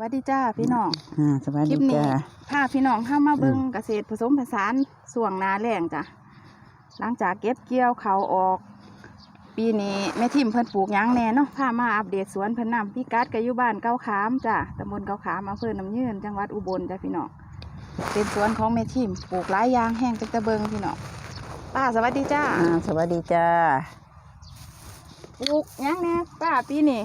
วัสดีจ้าพี่น้องอ่าสวัสคลิดีปนี้จ้า พาพี่น้องเข้ามาเบิ่งเกษตรผสมผสานส่วงนาแรงจ้ะหลังจากเก็บเกี่ยวเขาวออก ปีนี้แม่ทิมเพิ่นปลูกหยังแหน่เนาะพามาอัปเดตสวนเพิ่นนำพี่กัดก็อยู่บ้านเก้าขามจ้ะตำบลเก้าขามอำเภอน้ำยืนจังหวัดอุบลจ้ะพี่น้องเป็นสวนของแม่ทิมปลูกหลายอย่างแห้งจักตะเบิงพี่น้องป้าสวัสดีจ้าอ่าสวัสดีจ้า ปลูกหยังแหน่ป้าปีนี้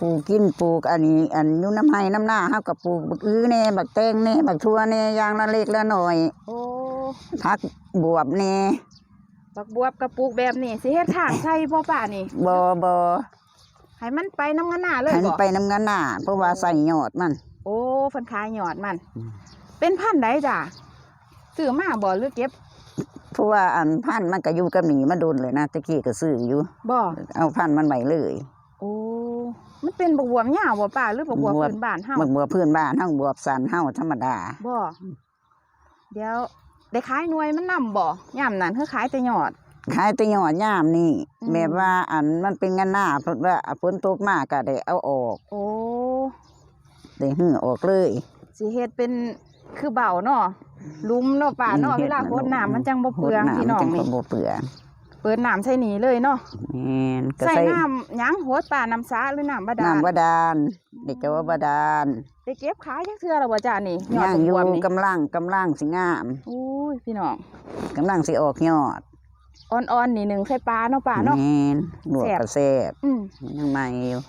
ปลูกกินปลูกอันนี้ อันอยุ่น้ำไห้น้ำหน้าเฮากับปลูกบักอื้อแน่บักแตงแน่บักทั่วแน่อยางละเล็กละหน่อยโอ้พักบวบแน่บักบวบกับปลูกแบบนี้สิเฮ็ดทางใช่พ่ป้านี่บอบอให้มันไปน้ำงานหน้าเลยหันบ่ไปน้ำงานหน้าเพราะว่าใส่ยอดมัน โอ้เพิ่นขายหยอดมันอืมเป็นพันธุ์ใดจ้ะซื้อมาบ่หรือเก็บเพราะว่าอันพันธุ์มันก็อยู่กับหนีมาโดนเลยนะตะกี้ก็ซื้ออยู่บ่เอาพันธุ์มันไว้เลยโอ้ มันเป็นบักบวบหญ้าบ่ป้าหรือบักบวบบัวพื้นบ้านเฮาบักบัวพื้นบ้านเฮาบวบสันเฮาธรรมดาบ่เดี๋ยวได้ขายหน่วยมันนำบ่ย่ำนั้นคือขายแต่หยอด ขายแต่ยอดยามนี่อืมแบบว่าอันมันเป็นงานหน้าเพราะว่าฝนตกมากก็ได้เอาออก โอ้ได้หื้อออกเลยสิเฮ็ดเป็นคือเบาเนาะหลุมเนาะป้าเนาะอืมเวลาเฮ็ดโพดน่ะน้ำมันจังบ่เปลืองโหดพี่น้องจันี่บ่เปลือง เปิดน้ำใส่นี่เลยเนาะแม่นก็ใส่ใส่น้ำหยังโหดป้าน้ำสาหรือน้ำบาดาลน้ำบาดาลเด็กจะว่าบาดาลได้เก็บขายจักเทื่อแล้วบ่จ้านี่ยอดย่างบักอบยู่วบนี่กำลังกำลังสิงามอุ้ยพี่น้องกำลังสิออกยอดอ่อนๆนี่หนึ่งใส่ปลาเนาะป่าเนาะ แม่นลวกแซ่บ กระแซ่บอืมยังใหม่อยู่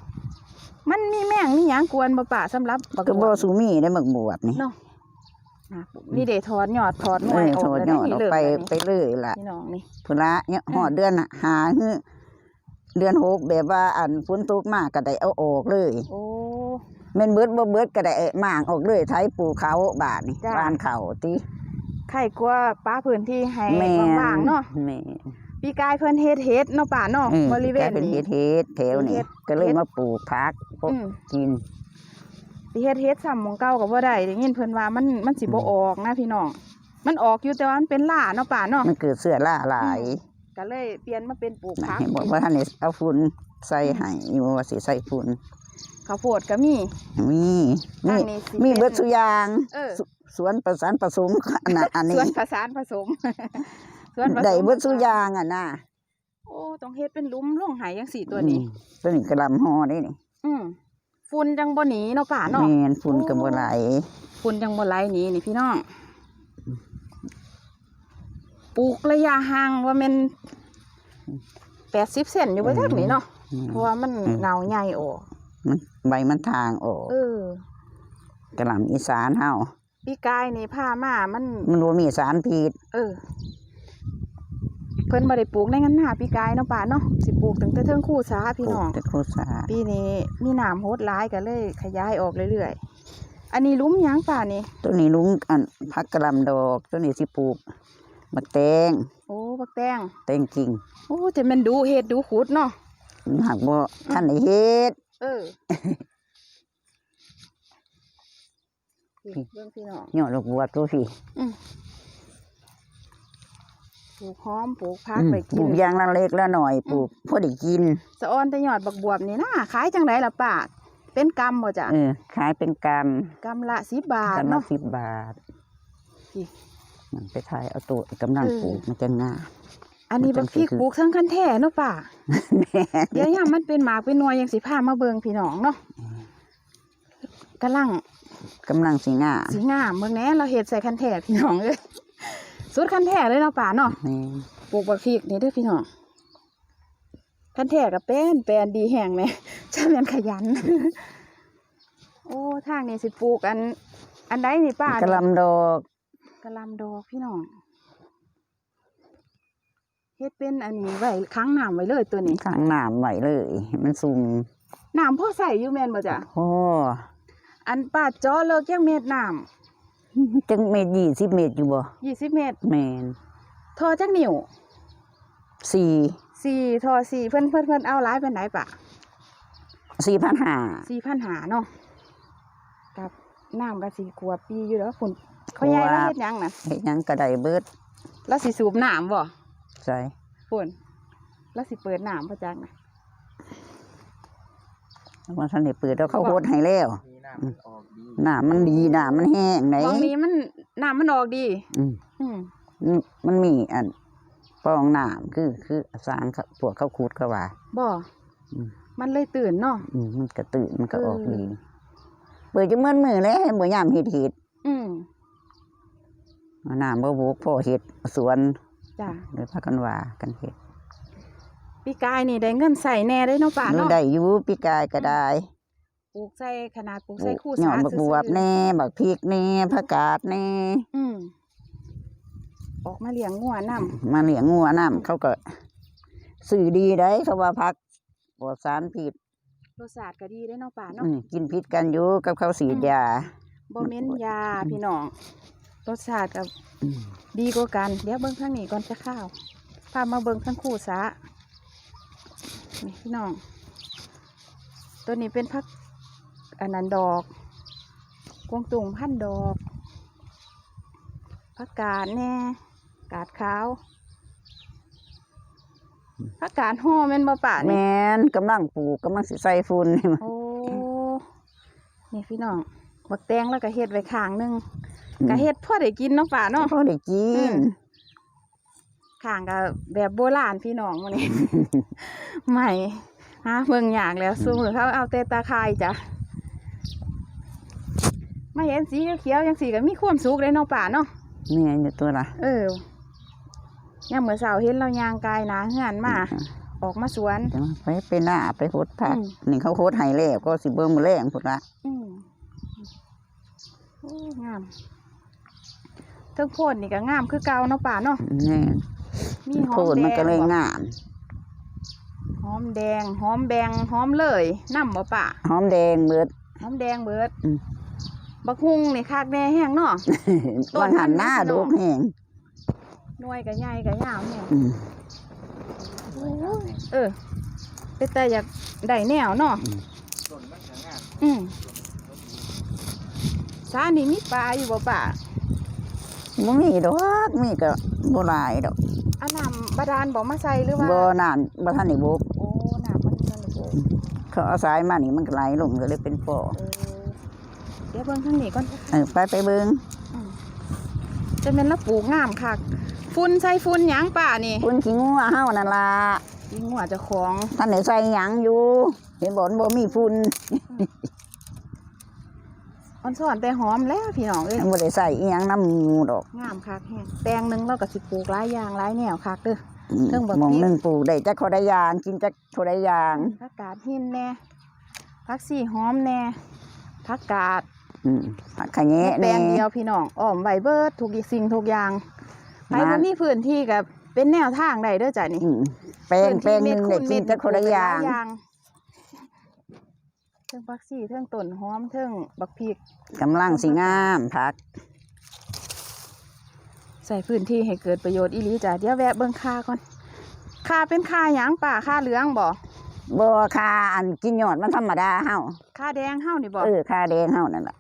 มันมีแมงมีหยังกวนบ่ป่าสำหรับบักก็บบ่วบ สูมีได้หมึกบวบนี่เนาะอะ นี่เดถอนยอดถอนหน่เอวยอออกโทษแล้วยอดนี่ออกเลิกไปแล้วไปนี่เลยล่ะพี่น้องนี่พุ่นละเนี่ยหอดเดือนน่ะหาฮื้อเดือนหกแบบว่าอันฝนตกมากก็ได้เอาออกเลยโอ้แม่นเบิดบ่เบิดก็ได้หมางออกเลยไถปลูกเขาบาดนี่จ้ะบ้านเขาติไข่กลัวป้าพื้นที่ให้แม่นว่างๆเนาะแม่นปีกายเพิ่นเฮ็ดเฮ็ดเนาะป่าเนาะอืมบริเวณกลายเป็นนี้เฮ็ดเฮ็ดแถวเฮ็นี่ดก็เลยเฮ็ดมาปลูกพักปลูกอืมกิน สิเฮ็ดเฮ็ดซ้ำหมองเก่าก็บ่ได้ได้ยินเพิ่นว่ามันมันสิบ่อืมออกนะพี่น้อง มันออกอยู่แต่ว่ามันเป็นหล่าเนาะป่าเนาะมันเกิดเสื้อล่าหลายก็เลยเปลี่ยนมาเป็นปลูกผักให้บอกว่าท่านนี่เอาฝุ่นใส่ให้อยู่ว่าสิใส่ฝุ่นข้าวโพดก็มี มีมีทางนี้สิมีเป็นเบิดสุอยางเออสสวนประสานผสมอันน่ะอันส่นี้วนผสานผสมส่วนผสมได้เบิดสุอยางอะนะโอ้ต้องเฮ็ดเป็นหลุมลงหายจังสี่ตัวนี้อืมตัวนี้กระหลำห่อนี่นี่อืม ฝุ่นจังบ่หนีเนาะป่าเนาะแม่นฝุ่นกับโอ้บ่ไหลฝุ่นจังบ่ไหลหนีนี่พี่น้องปลูกระยะห่างว่าแม่นแปดสิบเซนอยู่ไว้ทักนี้เนาะอืมเพราะว่ามันเงาใหญ่ออกมันใบมันทางออกเออกระหลำอีสานเฮาปีกายนี่ผ้ามามัน มันบ่มีสารพิษเออเพิ่นบ่ได้ปลูกในงั้นหน้าปีกายเนาะป่าเนาะสิปลูกตั้งแต่เทิงคู่สาพี่น้องแต่โคสาปีนี้มีน้ำโหดร้ายก็เลยขยายออกเรื่อยๆอันนี้หลุ้มหยังป่านี่ตัวนี้ลุงอันพักกระหลำดอกตัวนี้สิปลูกมะแตงโอ้บักแตงแตงกิ่งโอ้จะแมันดูเฮ็ดดูขุดเนาะหากบ่ท่านได้เฮ็ดเออนี่เบิ่งพี่น้องยอดลูกบัวตัวพี่ป ลูกหอมปลูกพักอืมไปปกิลูนกอยางละเล็กละหน่อยปลูกพอได้กินสะออนแต่ยอดบักบวบนี่นะขายจังไดล่ะป้าเป็นกำบ่จ้ะเออขายเป็นกกำละสิบบาำทกันละเนาะ สิบบาทอีมันไปถ่ายเอาตัวกำลังเออปลูกมันจะง่ายอันนี้มับันกจังพริกสิคือปลูกทั้งคันแท้เนาะป้าแม่นเดี๋ยวยามมันเป็นหมากเป็นหน่วยยังสิพามาเบิงพี่น้องเนาะกำลังกำลังสิง่ายสีงามเมืองแหน่เราเห็ดใส่คันแท้พี่น้องเลย สุดคันแท้เลยเนาะป่าเนาะแม่นปลูกบักพริกนี่เด้อพี่น้องคันแท้กับแป้นแปลนดีแห้งไหมจะเป็นขยัน โอ้ทางนี้สิปลูกอัน อันใดนี่ป้ากระหลำดอกกะหลำดอกพี่น้องเฮ็ดเป็นอันนี้ไว้ค้างน้ำไว้เลยตัวนี้ข้างน้ำไหวเลย มันสูงน้ำพ่อใส่อยู่แม่นบ่จ้ะโอ้อันป้าจ้อเลิกยังเม็ดน้ จังเมตรยี่สิบเมตรอยู่บ่ำยี่สิบเม็ดแม่นทอจักนิ้วสี่สี่ทอสี่เพิ่นเพิ่นเพิ่นเอาหลายเป็นไหนปะสี่พันห้าสี่พันหาเนาะกับน้ำกับสี่ขวบปีอยู่แล้วฝุ่นเขายายแล้วเฮ็ดหยังน่ะเฮ็ดหยังกระไดเบิด แล้วสิสูบน้ำบ่ใส่ฝุ่นแล้วสิเปิดน้ำพระจักน่ะ ว่าท่านได้เปิดแล้วเขาโคตรให้แล้วมีน้ำมันออกดีหน้ามันดีหน้ามันแห้งไหน มองนี้มันน้ำมันออกดี อืม อืมมันมันมีอันปองน้ำคือคือสร้างเขาพวกเขาคูดเขาว่า บ่อืม มันเลยตื่นเนาะ อืมมันก็ตื่นมันก็ออกเออดี เปิดจะเมื่อนมือเลยบ่ยามเฮ็ดเฮ็ดอืมน้ำบ่บุกพ่อเฮ็ดสวนจ้ะเลยพากันว่ากันเฮ็ด ปีกายนี่ได้เงินใส่แน่ได้เนาะป่าหนูเนาะได้อยู่ปีกายก็ได้ปลูกใส่ขนาดปลูกใส่คู่หย่อสานบักบซื่อวๆบแน่บักพริกแน่ผักกาดแน่อืมออกมาเลี้ยงงัวนํมาเลี้ยงงัวน้ำเขาก็สื่อดีได้เขาว่าพักปลอดสารพิษรสชาติก็ดีได้เนาะป่าเนาะอืมกินพิษกันอยู่กับเขาสีดยาบ่เหม้นยาพี่น้องรสชาติก็อืมดีกว่ากัน เดี๋ยวเบิ่งข้างนี้ก่อนจะข้าวพามาเบิ่งข้างคู่สา นี่พี่น้อง ตัวนี้เป็นพักอันนั้นดอก กวางตุงพันดอกผักกาดแน่กาดขาวผักกาดห่อแม่นบ่ป่าแมนี่นกำลังปลูกกำลังสิใส่ฝุ่นนี่มาโอ้นี่พี่น้องบักแตงแล้วก็เฮ็ดไว้ข้างหนึงก็เฮ็ดพอได้กินเนาะป่าเนาะ พอได้กิอืนม ข้างก็แบบโบราณพี่น้องมื้อนี้ ใหม่ฮะเบิ่งยากแล้วซุมือเขาเอาแต่ตาคายจ้ะมาเห็นสีเขียวๆจังสีก็มีความสุขเลยเนาะป่าเนาะนี่ไงอยู่ตัวละเออยามมื้อเช้าเห็นเราย่างกายหนาเฮือนมา ออกมาสวนจะมาไปไปหน้าไปโหดผักอืม นี่เขาโหดให้แล้วก็สิเบิ่งมือแรงพุ่นละอืมโอ้งามเทิงโพดนี่ก็งามคือเก่าเนาะป่าเนาะแนี่ มีหอโพมดแดมันงก็เลยบ่งาม หอมแดงหอมแบงหอมเลยน้ำบ่ป่าหอมแดงเบิด หอมแดงเบิดอืม บักฮุงนี่คักแน่แห้งเนาะ ต้นวางหันหน้ามันดูพี่น้องแห้งหน่วยก็ใหญ่ก็ยาวแห้งอืม เออเป็นแต่อยากได้แนวเนาะต้นมันก็งามอืมสานี่มีปลาอยู่บ่ป่าบ่มีดอกมีก็บ่หลายดอก อันน้ำบาดาลบ่มาใส่หรือว่าบ่นานบ่ทันได้บุกโอ้น้ำมันมันโบเขาเอาสายมานี่มันก็ไหลลงก็เลยเป็นปอเออเดี๋ยวเบิ่งข้างนี้ก่อนเออไปไปเบิ่งอืมจะเป็นละปลูกงามคักฝุ่นใส่ฝุ่นหยังป่านี่คุณขี้งัวเฮานั่นล่ะยิงหัวเจะของท่านได้ใส่หยังอยู่เห็นบ่มันบ่มีฝุ่น อ่อนสอนแต่หอมแล้วพี่น้องเอ้ยมันบ่ได้ใส่อีหยังน้ำหมูดอกงามคักแฮงแปลงหนึงเราก็สิปลูกหลายอย่างหลายแนวคักเด้ออืมเครื่องบักหมองพริกหนึงปลูกได้จักเขาได้ยางกินจักเขาได้ยางผักกาดหินแน่ผักสีหอมแน่ผักกาดอืมผักขะแยะแปลแน่งเดียวพี่น้องอ้อมไว้เบิดทุกสิ่งทุกอย่างใครมาบ่มีพื้นที่กับเป็นแนวทางได้เด้อจ้ะนี่อืมแปลงแปลงหนึงได้กินจักเขาได้ยางปลูกหลเทิงผักสีเทิงต้นหอมเทิงบักพริกกำลังสิงามผัก ใส่พื้นที่ให้เกิดประโยชน์อีหลีจ้ะเดี๋ยวแวะเบิ่งค่าก่อนค่าเป็นค่าหยังป่าค่าเหลืองบ่บ่คาอันกินยอดมันธรรมดาเฮาค่าแดงเฮานี่บ่เออคาแดงเฮานั่นล่ะ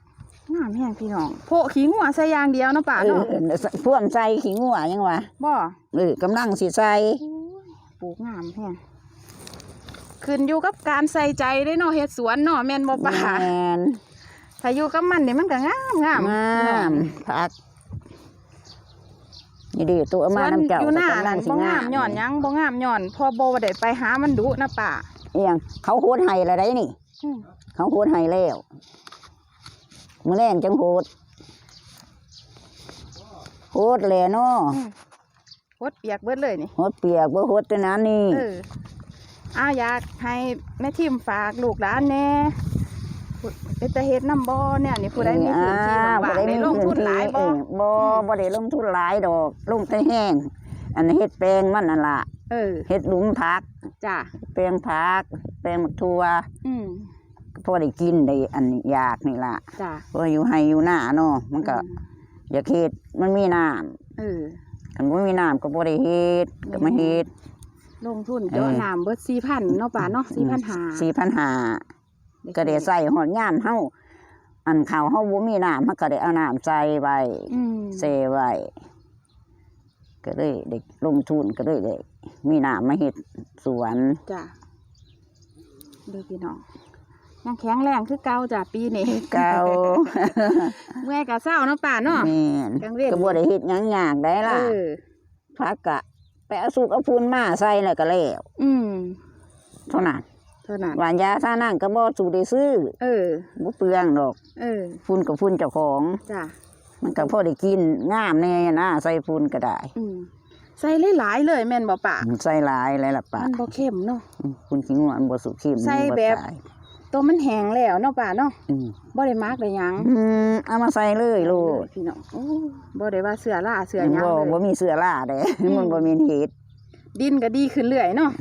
งามแห้งพี่น้องโพะขี้งัวใส่อย่างเดียวเนาะป่าเออเนาะพ่วงใส่ขี้งัวยังวะบ่เออกำลังสิใส่โอ้ยปลูกงามแห้ง ขึ้นอยู่กับการใส่ใจเด้เนาะเฮ็ดสวนเนาะแม่นบ่ป่าแม่นถ้าอยู่กับมันนี่มันก็งามงามงามผักนี่ดิตัวสมาวนน้ำเจ้าอยู่หน้าก็กำลันั่นสิบ่งามย้อนหยังบ่งามย้อน พอบ่ได้ไปหามันดุนะป่าเอียงเขาโหดให้แล้วได้นี่อืมเขาโหดให้แล้วมื้อแรงจังโหดโหดแหละเนาะอืมโคตรเปียกเบิดเลยนี่โหดเปียกบ่โหดแต่นั้นนี่เอออ้าวอยากให้แม่ทิมฝากลูกหลานแหน่พูดเป็นตาเฮ็ดน้ำบ่เนี่ยนี่ผู้ใดมีพื้นที่อ่ว่างบ่ๆได้ลงทุนหลายเอบ่อบ่บ่ได้ลงทุนหลายดอกลงแต่แห้ง อันนี้เฮ็ดแปลงมันนั่นล่ะเออเฮ็ดหลุมผักจ้ะแปลงผักแปลงมักทั่วอืมพอได้กินได้อันอยากนี่ล่ะจ้ะพออยู่ให้อยู่หน้าเนาะมันก็อืมอยากเฮ็ดมันมีน้ำเออคันบ่มีน้ำก็บ่ได้เฮ็ดก็มาเฮ็ด ลงทุนเออเยอะน้ำเบิดสี่พันเนาะป่าเนาะสี่พันหา4,500ก็ได้ใส่หอดยามเฮาอันข้าวเฮาบ่มีน้ำมันก็ได้เอาน้ำใส่ไว้อืมเซไว้ก็เลยได้ลงทุนก็เลยได้มีน้ำมาเฮ็ดสวนจ้ะดูพี่น้องยังแข็งแรงคือเก่าจ้ะปีนี้เก่าเมื่อยกับเศร้าเนาะป่าเนาะแม่นกลางเว้นก็บ่ได้เฮ็ดหยังยากได้เอล่ะอพักกะ ไปเอาสุกเอาพูนมาใส่แล้วก็แล้วอืมเท่านั้นเท่านั้นหวานยาท่านั่งก็บ่สูได้ซื้อเออบ่เปลืองดอกเออพูนกับพูนเจ้าของ จ้ะมันก็พอได้กินงามแน่นะใส่พูนก็ได้อืมใส่หลายๆเลยแม่นบ่ป่ามันใส่หลายหลายล่ะป่ามันบ่เข้มเนาะอืมพูนขี้งัวมันบ่สุกเข้มใส่มันแบบ ตาย ตัวมันแห้งแล้วเนาะป่าเนาะอืมบ่ได้มักได้หยังอืมเอามาใส่เลยโลดพี่น้องโอ้บ่ได้ว่าเสือล่าเสือมันหยังบ่เลบ่ยมีเสื้อล่าเด้อืม มันบ่มีเฮ็ดดินก็ดีขึ้นเรื่อยเนาะ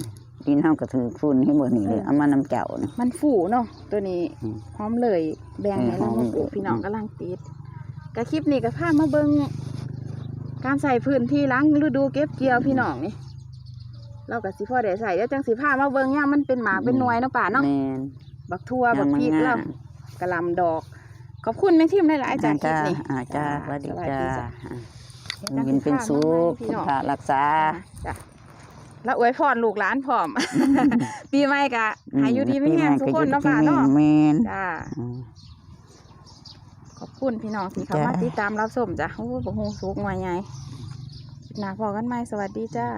ดินเฮาก็ถือฝุ่นให้บ่นี่เลยเออเอามาน้ำเจ้านี่ มันฟูเนาะตัวนี้อืมหอมเลยแบ่งให้เออเราหอมมาปลูกเลยพี่น้องกำลังติดกะคลิปนี้ก็พามาเบิ่งการใส่พื้นที่หล้างฤดูเก็บเกี่ยวพี่น้องนี่เราก็สิพอได้ใส่แล้วจังสิพามาเบิ่งย่ามมันเป็นหมากเป็นหน่วยเนาะป่าเนาะแม่น บักทั่วบักยังมันพริกงามเรากระหลำดอก ขอบคุณแม่ทิมหลายๆจากคลิปนี้อาจ้าสวัสดีจ้าสวัสดียินเป็นสุขพี่สุน้องขรักษาจ้ะแล้วอวยพรลูกหลานพร้อม ปีใหม่กะหายุดีไม่แห้งทุกคนเนาะป่าเนาะแม่นจ้าอืมขอบคุณพี่น้องที่เข้าจ้ะมาติดตามรับชมจ้ะโอ้โหบ่ฮู้สุกหน่วยใหญ่คลิปหน้าพอกันใหม่สวัสดีจ้า